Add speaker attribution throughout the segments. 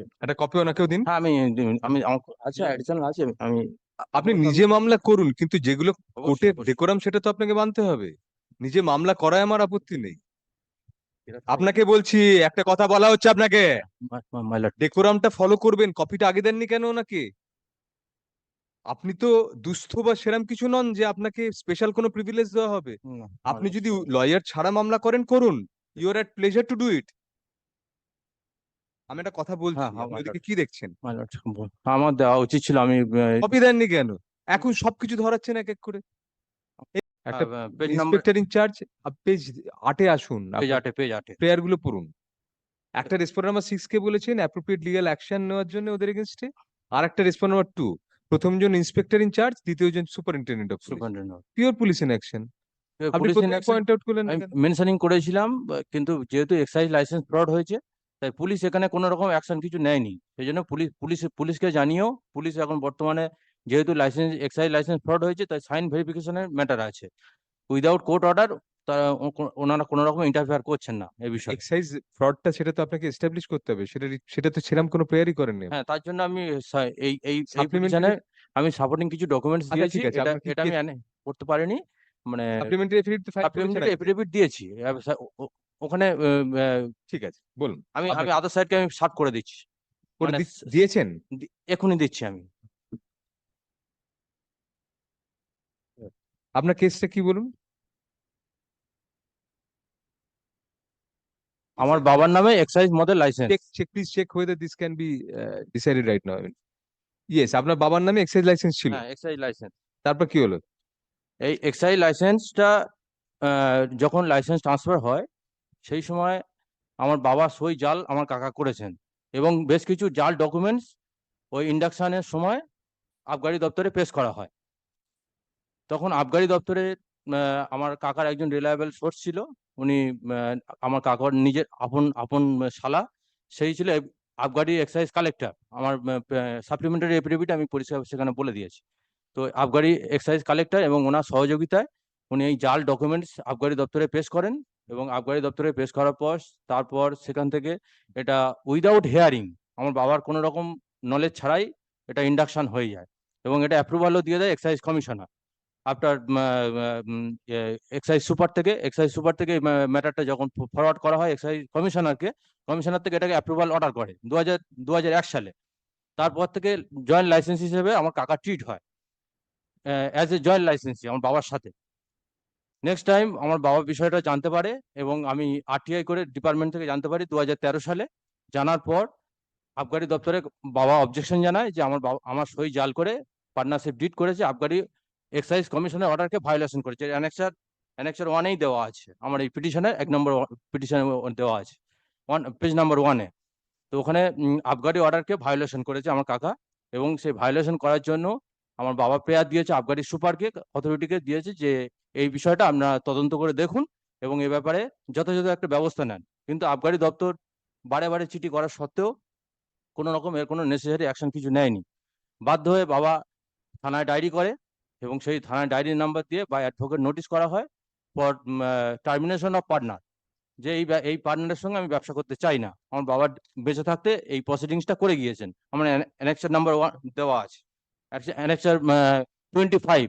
Speaker 1: আছে।
Speaker 2: একটা কপি ওনাকেও দিন
Speaker 1: হ্যাঁ আমি আমি আছে অ্যাডিশনাল আছে আমি-
Speaker 2: আপনি নিজে মামলা করুন কিন্তু যেগুলো কোর্টের ডেকোরাম সেটা তো আপনাকে মানতে হবে। নিজে মামলা করায় আমার আপত্তি নেই। আপনাকে বলছি একটা কথা বলা হচ্ছে আপনাকে। ডেকোরামটা ফলো করবেন কপিটা আগে দেননি কেন ওনাকে? আপনি তো দুস্থ বা সেরাম কিছু নন যে আপনাকে স্পেশাল কোনো প্রিভিলেজ দেওয়া হবে। আপনি যদি লয়ার ছাড়া মামলা করেন করুন। Your at pleasure to do it আমি একটা কথা বলছি
Speaker 1: হ্যাঁ, হ্যাঁ,
Speaker 2: আপনি
Speaker 1: my
Speaker 2: ওদিকে কি দেখছেন?
Speaker 1: my lord, বল। আমার দেওয়া উচিত ছিল আমি
Speaker 2: কপি দেননি কেন? এখন সবকিছু ধরাচ্ছেন এক এক করে। একটা
Speaker 1: page number
Speaker 2: inspector in-charge page আটে আসুন
Speaker 1: পেজ আটে পেজ আটে।
Speaker 2: প্রেয়ারগুলো পড়ুন। একটা রেসপন্ড নাম্বার সিক্স কে বলেছেন অ্যাপ্রোপ্রিয়েট লিগ্যাল অ্যাকশন নেওয়ার জন্য ওদের এগেনস্টে আর একটা respond number two inspector in-charge superintendent of police pure police in action আপনি
Speaker 1: পুলিশ
Speaker 2: প্রথমে পয়েন্ট আউট করলেন না
Speaker 1: আমি
Speaker 2: কেন?
Speaker 1: মেনশনিং করেছিলাম বা- কিন্তু যেহেতু এক্সাইজ লাইসেন্স ফ্রড হয়েছে তাই পুলিশ এখানে কোনো রকম অ্যাকশন কিছু নেয়নি। সেই জন্য পুলিশ পুলিশ পুলিশকে জানিয়েও পুলিশ এখন বর্তমানে যেহেতু লাইসেন্স এক্সাইজ লাইসেন্স ফ্রড হয়েছে তাই সাইন ভেরিফিকেশনের ম্যাটার আছে। উইদাউট কোর্ট অর্ডার তারা ওনারা কোনো রকম ইন্টারফেয়ার করছেন না এই বিষয়ে।
Speaker 2: এক্সাইজ ফ্রডটা সেটা তো আপনাকে এস্টাবলিশ করতে হবে। সেটা সেটা তো সেরকম কোনো প্রেয়ারই করেননি।
Speaker 1: হ্যাঁ তার জন্য আমি এই এই এ আমি সাপোর্টিং কিছু ডকুমেন্টস
Speaker 2: আচ্ছা,
Speaker 1: দিয়েছি। এটা এটা আমি করতে পারিনি। মানে
Speaker 2: সাপ্লিমেন্টারি এফিডেভিট
Speaker 1: সাপ্লিমেন্টারি দিয়েছি। ওখানে
Speaker 2: ঠিক আছে বলুন।
Speaker 1: আমি আমি আদার সাইডকে আমি সার্ভ করে দিচ্ছি।
Speaker 2: করে
Speaker 1: মানে
Speaker 2: দিয়েছেন?
Speaker 1: এখনই দিচ্ছি আমি।
Speaker 2: আপনার কেসটা কি বলুন?
Speaker 1: আমার বাবার নামে excise model licence
Speaker 2: check check please check whether this can be uh, right mean, yes আপনার বাবার নামে এক্সাইজ লাইসেন্স ছিল।
Speaker 1: হ্যাঁ এক্সাইজ লাইসেন্স
Speaker 2: তারপর কি হলো?
Speaker 1: এই এক্সাইজ লাইসেন্সটা যখন লাইসেন্স ট্রান্সফার হয় সেই সময় আমার বাবা সই জাল আমার কাকা করেছেন এবং বেশ কিছু জাল ডকুমেন্টস ওই ইন্ডাকশানের সময় আবগারি দপ্তরে পেশ করা হয়। তখন আবগারি দপ্তরে আমার কাকার একজন রিলায়েবল সোর্স ছিল। উনি আমার কাকার নিজের আপন আপন শালা, সেই ছিল আবগারি এক্সাইজ কালেক্টর আমার সাপ্লিমেন্টারি এফিডেভিট আমি পরিষ্কার সেখানে বলে দিয়েছি। তো আবগারি এক্সাইজ কালেক্টর এবং ওনার সহযোগিতায় উনি এই জাল ডকুমেন্টস আবগারি দপ্তরে পেশ করেন। এবং আবগারি দপ্তরে পেশ করার পর, তারপর সেখান থেকে এটা উইদাউট হেয়ারিং আমার বাবার কোনো রকম নলেজ ছাড়াই এটা ইন্ডাকশন হয়ে যায় এবং এটা অ্যাপ্রুভালও দিয়ে দেয় excise commissioner after excise super থেকে এক্সাইজ সুপার থেকে ম্যাটারটা যখন ফরওয়ার্ড করা হয় এক্সাইজ কমিশনারকে কমিশনার থেকে এটাকে অ্যাপ্রুভাল অর্ডার করে দু হাজার দু হাজার এক সালে। তারপর থেকে জয়েন্ট লাইসেন্স হিসেবে আমার কাকা ট্রিট হয় অ্যাজ এ জয়েন্ট লাইসেন্সি আমার বাবার সাথে। নেক্সট টাইম আমার বাবা বিষয়টা জানতে পারে এবং আমি আরটিআই করে ডিপার্টমেন্ট থেকে জানতে পারি দু হাজার তেরো সালে। জানার পর আবগারি দপ্তরে বাবা অবজেকশন জানায় যে আমার বাবা, আমার সই জাল করে পার্টনারশিপ ডিট করেছে আবগারি এক্সাইজ কমিশনের অর্ডারকে ভায়োলেশন করেছে। অ্যানেক্সার অ্যানেক্সার ওয়ানেই দেওয়া আছে। আমার এই পিটিশনে এক নম্বর পিটিশনে দেওয়া আছে। ওয়ান পেজ নাম্বার ওয়ানে তো ওখানে আবগারি অর্ডারকে ভায়োলেশন করেছে আমার কাকা এবং সেই ভায়োলেশন করার জন্য আমার বাবা প্রেয়ার দিয়েছে আবগারি সুপারকে অথরিটিকে দিয়েছে যে এই বিষয়টা আপনারা তদন্ত করে দেখুন এবং এ ব্যাপারে যথাযথ একটা ব্যবস্থা নেন। কিন্তু আবগারি দপ্তর বারে বারে চিঠি করা সত্ত্বেও কোনো রকম এর কোনো নেসেসারি অ্যাকশন কিছু নেয়নি। বাধ্য হয়ে বাবা থানায় ডায়েরি করে এবং সেই থানায় ডায়েরি নাম্বার দিয়ে বা অ্যাডভোকেট নোটিশ করা হয় ফর টার্মিনেশন অফ পার্টনার যে এই এই পার্টনারের সঙ্গে আমি ব্যবসা করতে চাই না। আমার বাবা বেঁচে থাকতে এই প্রসিডিংসটা করে গিয়েছেন। আমার অ্যানেক্সার নাম্বার ওয়ান দেওয়া আছে। অ্যানেক্সার টোয়েন্টি ফাইভ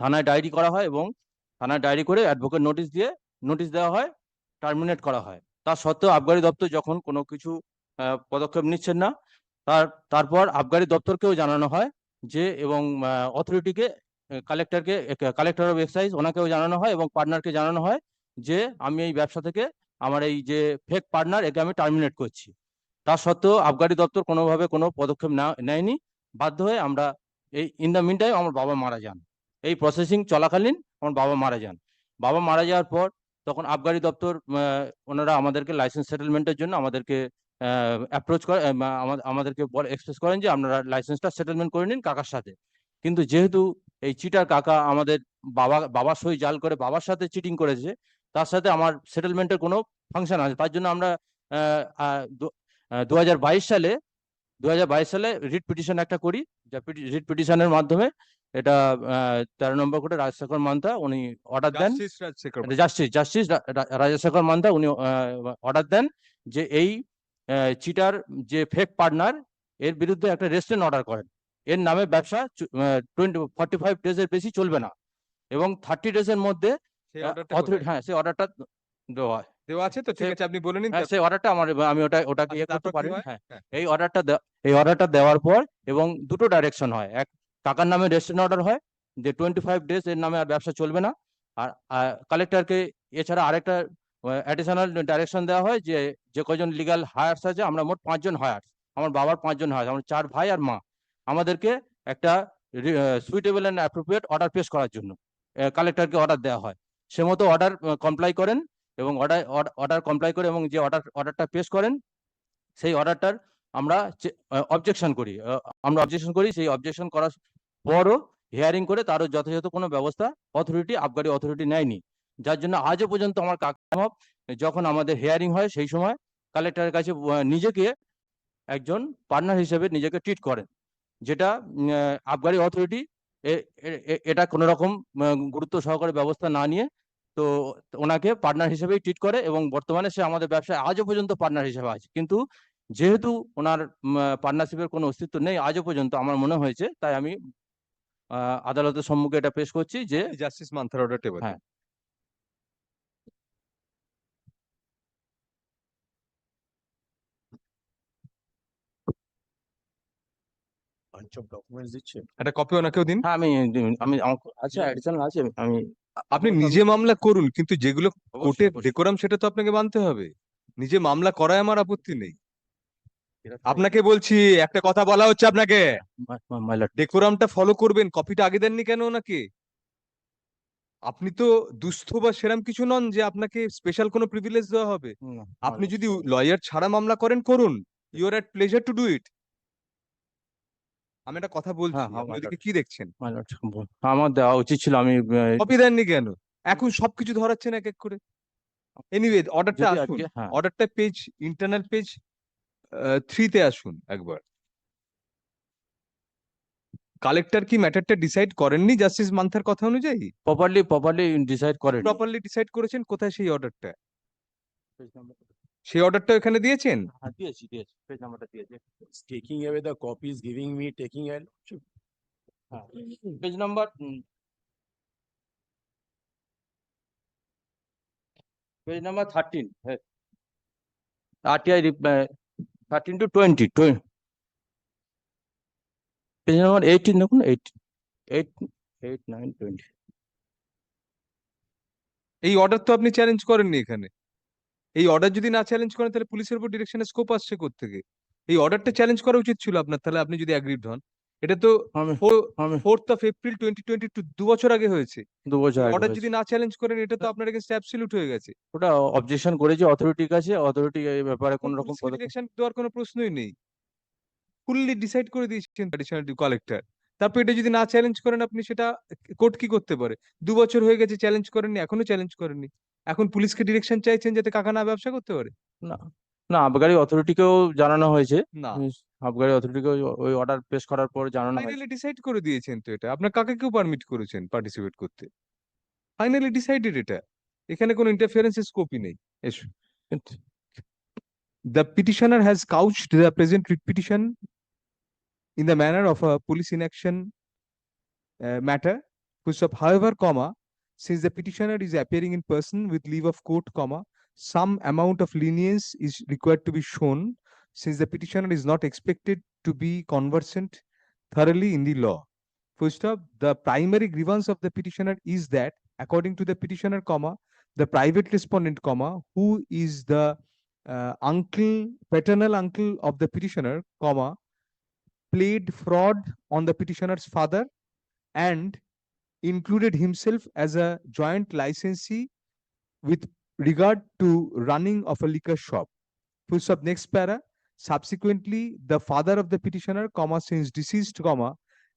Speaker 1: থানায় ডায়েরি করা হয় এবং থানায় ডায়েরি করে অ্যাডভোকেট নোটিশ দিয়ে নোটিশ দেওয়া হয় টার্মিনেট করা হয়। তা সত্ত্বেও আবগারি দপ্তর যখন কোনো কিছু পদক্ষেপ নিচ্ছেন না, তার, তারপর আবগারি দপ্তরকেও জানানো হয় যে এবং অথরিটিকে কালেক্টরকে কালেক্টর অফ এক্সাইজ ওনাকেও জানানো হয় এবং পার্টনারকে জানানো হয় যে আমি এই ব্যবসা থেকে আমার এই যে ফেক পার্টনার একে আমি টার্মিনেট করছি। তা সত্ত্বেও আবগারি দপ্তর কোনোভাবে কোনো পদক্ষেপ না, নেয়নি। বাধ্য হয়ে আমরা এই ইন দ্য মিন টাইম আমার বাবা মারা যান। এই প্রসেসিং চলাকালীন আমার বাবা মারা যান। বাবা মারা যাওয়ার পর তখন আবগারি দপ্তর ওনারা আমাদেরকে লাইসেন্স সেটেলমেন্টের জন্য আমাদেরকে অ্যাপ্রোচ করে আমাদেরকে আমা- আমাদেরকে এক্সপ্রেস করেন যে আপনারা লাইসেন্সটা সেটেলমেন্ট করে নিন কাকার সাথে। কিন্তু যেহেতু এই চিটার কাকা আমাদের বাবা, বাবার সই জাল করে বাবার সাথে চিটিং করেছে, তার সাথে আমার সেটেলমেন্টের কোনো ফাংশন আছে। তার জন্য আমরা দু হাজার বাইশ সালে দু হাজার বাইশ সালে রিট পিটিশন একটা করি যা রিট পিটিশনের মাধ্যমে এটা তেরো নম্বর কোর্টে রাজশেখর মান্তা উনি অর্ডার দেন। জাস্টিস জাস্টিস রাজশেখর মান্তা উনি অর্ডার দেন যে এই চিটার যে ফেক পার্টনার এর বিরুদ্ধে একটা রেস্টুরেন্ট অর্ডার করেন। এর নামে ব্যবসা টোয়েন্টি ফর্টি ফাইভ ডেজের বেশি চলবে না। এবং থার্টি ডেজের মধ্যে হ্যাঁ সেই অর্ডারটা দেওয়া হয়।
Speaker 2: দেওয়া আছে তো ঠিক আছে আপনি বলে নিন
Speaker 1: হ্যাঁ সেই অর্ডারটা আমার আমি ওটা ওটাকে ইয়ে
Speaker 2: আচ্ছা,
Speaker 1: করতে
Speaker 2: তারপর কি
Speaker 1: পারি
Speaker 2: হ্যাঁ?
Speaker 1: হ্যাঁ। এই অর্ডারটা এই অর্ডারটা দেওয়ার পর এবং দুটো ডাইরেকশন হয়। এক টাকার নামে রেস্টুরেন্ট অর্ডার হয় যে টোয়েন্টি ফাইভ ডেজ এর নামে আর ব্যবসা চলবে না। আর কালেক্টরকে এছাড়া আরেকটা অ্যাডিশনাল ডাইরেকশন দেওয়া হয় যে যে কজন লিগাল হায়ার্স আছে আমরা মোট পাঁচজন হায়ার্স আমার বাবার পাঁচজন হায়ার্স আমার চার ভাই আর মা। আমাদেরকে একটা সুইটেবল অ্যান্ড অ্যাপ্রোপ্রিয়েট অর্ডার পেশ করার জন্য কালেক্টরকে অর্ডার দেওয়া হয়। সে মতো অর্ডার কমপ্লাই করেন। এবং অর্ডার অর্ডার কমপ্লাই করে এবং যে অর্ডার অর্ডারটা পেশ করেন, সেই অর্ডারটার আমরা অবজেকশন করি। আমরা অবজেকশন করি, সেই অবজেকশন করার পরও হিয়ারিং করে তারও যথাযথ কোনো ব্যবস্থা অথরিটি আবগারি অথরিটি নেয়নি। যার জন্য আজও পর্যন্ত আমার কাকা যখন আমাদের হেয়ারিং হয় সেই সময় কালেক্টরের কাছে নিজেকে একজন পার্টনার হিসেবে নিজেকে ট্রিট করেন। যেটা আবগারি অথরিটি এটা কোনো রকম গুরুত্ব সহকারে ব্যবস্থা না নিয়ে তো ওনাকে পার্টনার হিসেবেই ট্রিট করে এবং বর্তমানে সে আমাদের ব্যবসায় আজও পর্যন্ত পার্টনার হিসেবে আছে। কিন্তু যেহেতু ওনার পার্টনারশিপের কোনো অস্তিত্ব নেই আজও পর্যন্ত আমার মনে হয়েছে তাই আমি আহ, আদালতের সম্মুখে এটা পেশ করছি যে
Speaker 2: জাস্টিস মান্থার অর্ডারটা এবার
Speaker 1: হ্যাঁ।
Speaker 2: একটা কপি ওনাকেও দিন।
Speaker 1: হ্যাঁ আমি আমি আছে অ্যাডিশনাল আছে আমি
Speaker 2: আপনি নিজে মামলা করুন কিন্তু যেগুলো কোর্টের ডেকোরাম সেটা তো আপনাকে মানতে হবে। নিজে মামলা করায় আমার আপত্তি নেই। আপনাকে বলছি একটা কথা বলা হচ্ছে আপনাকে। ডেকোরামটা ফলো করবেন কপিটা আগে দেননি কেন ওনাকে? আপনি তো দুস্থ বা সেরাম কিছু নন যে আপনাকে স্পেশাল কোনো প্রিভিলেজ দেওয়া হবে। আপনি যদি লয়ার ছাড়া মামলা করেন করুন। Your at pleasure to do it আমি একটা কথা বলছি
Speaker 1: হ্যাঁ, হ্যাঁ,
Speaker 2: আপনি
Speaker 1: my
Speaker 2: ওদিকে কি দেখছেন?
Speaker 1: লর্ড আমার দেওয়া উচিত ছিল আমি আহ,
Speaker 2: কপি দেননি কেন? এখন সবকিছু ধরাচ্ছেন এক এক করে। এনিওয়ে অর্ডারটা
Speaker 1: যদি
Speaker 2: আসুন
Speaker 1: আজকে হ্যাঁ।
Speaker 2: অর্ডারটা পেজ ইন্টারনাল পেজ থ্রিতে আসুন একবার। কালেক্টর কি ম্যাটারটা ডিসাইড করেননি জাস্টিস মান্থার কথা অনুযায়ী?
Speaker 1: প্রপারলি প্রপারলি ডিসাইড করেন।
Speaker 2: প্রপারলি ডিসাইড করেছেন কোথায় সেই অর্ডারটা সেই অর্ডারটা এখানে দিয়েছেন?
Speaker 1: হ্যাঁ দিয়েছি দিয়েছি। পেজ নাম্বারটা দিয়েছি।
Speaker 3: Taking away the copies giving me taking and
Speaker 1: হ্যাঁ page number page number thirteen RTI thirteen two twenty page number eighteen দেখুন eight eight eight nine twenty
Speaker 2: এই অর্ডার তো আপনি চ্যালেঞ্জ করেননি এখানে। এই অর্ডার যদি না চ্যালেঞ্জ করেন তাহলে পুলিশের উপর ডিরেকশনের স্কোপ আসছে থেকে এই অর্ডারটা চ্যালেঞ্জ করা উচিত ছিল আপনার তাহলে আপনি যদি অ্যাগ্রিড হন। এটা তো fourth of April twenty twenty two দু বছর আগে হয়েছে।
Speaker 1: দু বছর
Speaker 2: অর্ডার যদি না চ্যালেঞ্জ করেন এটা তো আপনার এগেনস্ট অ্যাবসলিউট হয়ে গেছে।
Speaker 1: ওটা অবজেকশন করেছি অথরিটির কাছে অথরিটি এই ব্যাপারে কোন রকম
Speaker 2: ডিরেকশন দেওয়ার কোনো প্রশ্নই নেই। ফুললি ডিসাইড করে দিয়েছেন অ্যাডিশনাল কালেক্টর তারপর এটা যদি না চ্যালেঞ্জ করেন আপনি সেটা কোর্ট কি করতে পারে? দু বছর হয়ে গেছে চ্যালেঞ্জ করেননি এখনও চ্যালেঞ্জ করেননি। এখন পুলিশকে ডিরেকশন চাইছেন যাতে কাকা না ব্যবসা করতে পারে?
Speaker 1: না না আবগারি অথরিটিকেও জানানো হয়েছে।
Speaker 2: না।
Speaker 1: আবগারি অথরিটিকেও ওই অর্ডার পেশ করার পর জানানো হয়েছে।
Speaker 2: ফাইনালি ডিসাইড করে দিয়েছেন তো এটা? আপনার কাকাকেও পারমিট করেছেন পার্টিসিপেট করতে। ফাইনালি ডিসাইডেড এটা। এখানে কোনো ইন্টারফিয়ারেন্সের স্কোপই নেই। এসো। The petitioner has couched the present petition in the manner of a police inaction uh, matter, stop. However, comma, since the petitioner is appearing in person with leave of court, comma, some amount of lenience is required to be shown since the petitioner is not expected to be conversant thoroughly in the law. First stop. The primary grievance of the petitioner is that, according to the petitioner, comma, the private respondent, comma, who is the uh, uncle, paternal uncle of the petitioner, comma, played fraud on the petitioner's father and included himself as a joint licensee with regard to running of a liquor shop. Full stop, next para. Subsequently, the father of the petitioner, comma, since deceased, comma,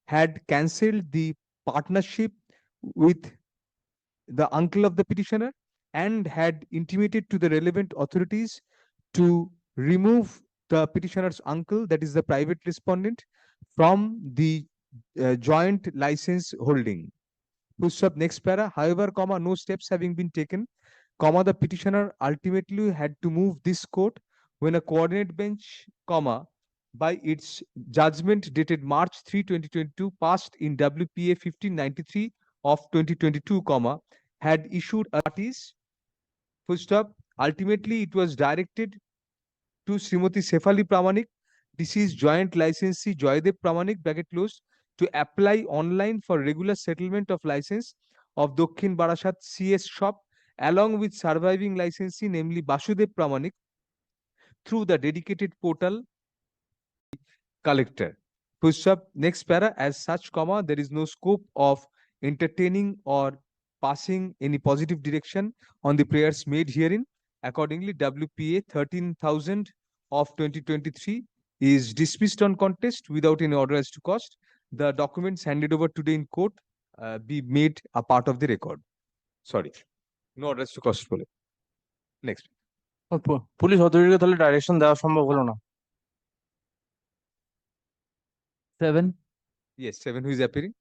Speaker 2: had cancelled the partnership with the uncle of the petitioner and had intimated to the relevant authorities to remove the petitioner's uncle, that is the private respondent, from the uh, joint license holding. Stop, next para. However, comma, no steps having been taken, comma, the petitioner ultimately had to move this court when a coordinate bench, comma, by its judgment dated March 3, 2022, passed in WPA 1593 of 2022, comma, had issued a notice. Stop. Ultimately, it was directed to Srimati Sefali Pramanik, This is joint licensee Joydev Pramanik, bracket close, to apply online for regular settlement of license of Dokhin Barasat CS shop along with surviving licensee namely Basudev Pramanik through the dedicated portal collector. Full stop. Next para, as such, comma, there is no scope of entertaining or passing any positive direction on the prayers made herein. Accordingly, WPA thirteen thousand of twenty twenty-three is dismissed on contest without any order as to cost. The documents handed over today in court uh, be made a part of the record. Sorry, no order to cost বলে। Next,
Speaker 1: police অথরিটিকে তাহলে direction দেওয়া সম্ভব হলো না
Speaker 4: Seven,
Speaker 2: yes, seven, who is appearing?